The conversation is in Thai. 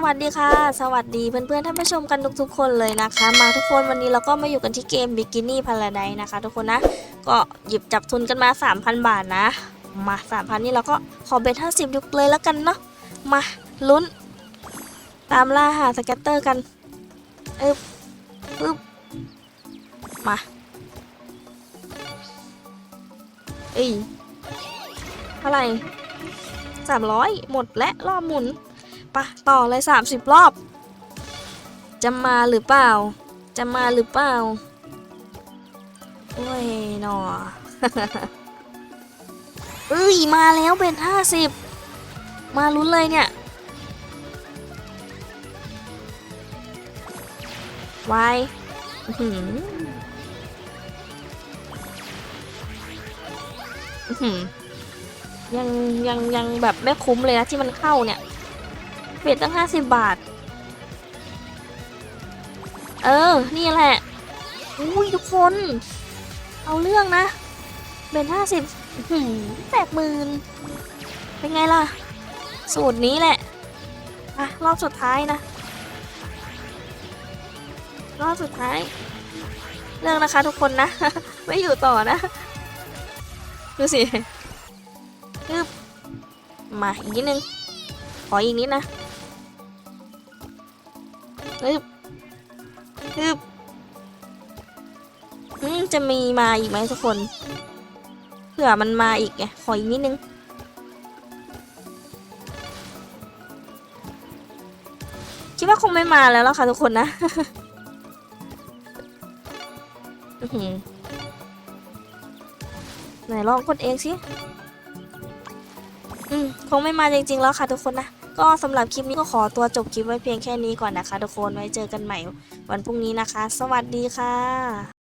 สวัสดีค่ะ สวัสดีเพื่อนๆท่านผู้ชมกันทุกๆคนเลยนะคะ มาทุกคนวันนี้เราก็มาอยู่กันที่เกม Bikini Paradise นะคะทุกคนนะ ก็หยิบจับทุนกันมา 3,000 บาทนะ มา 3,000 นี่เราก็ขอเบ็ด50 ยุกเลยแล้วกันเนาะมาลุ้น ตามล่าหาสแกตเตอร์กันเอ๊บปึ๊บมาเอ้ยเท่าไหร่300 หมดและรอบหมุน ปะต่อเลย 30 รอบ จะมาหรือเปล่า จะมาหรือเปล่าโอ้ยหนอเอ้ยมาแล้วเป็น 50 มาลุ้นเลยเนี่ยวายหืออื้อหือยังยังยังแบบไม่คุ้มเลยนะที่มันเข้าเนี่ย เบ็ดตั้งห้าสิบบาท เออ นี่แหละ อุ้ยทุกคน เอาเรื่องนะ เบ็ดห้าสิบแปดหมื่นเป็นไงล่ะ สูตรนี้แหละอะรอบสุดท้ายนะ รอบสุดท้าย เรื่องนะคะทุกคนนะ ไม่อยู่ต่อนะ ดูสิฮึบมาอีกนิดนึง ขออีกนิดนะ ฮึบฮึบอืมจะมีมาอีกไหมทุกคน เผื่อมันมาอีกไงขออีกนิดนึง คิดว่าคงไม่มาแล้วล่ะค่ะทุกคนนะไหนลองกดเองสิ อืมคงไม่มาจริงๆแล้วค่ะทุกคนนะก็สำหรับคลิปนี้ก็ขอตัวจบคลิปไว้เพียงแค่นี้ก่อนนะคะ ทุกคนไว้เจอกันใหม่วันพรุ่งนี้นะคะ สวัสดีค่ะ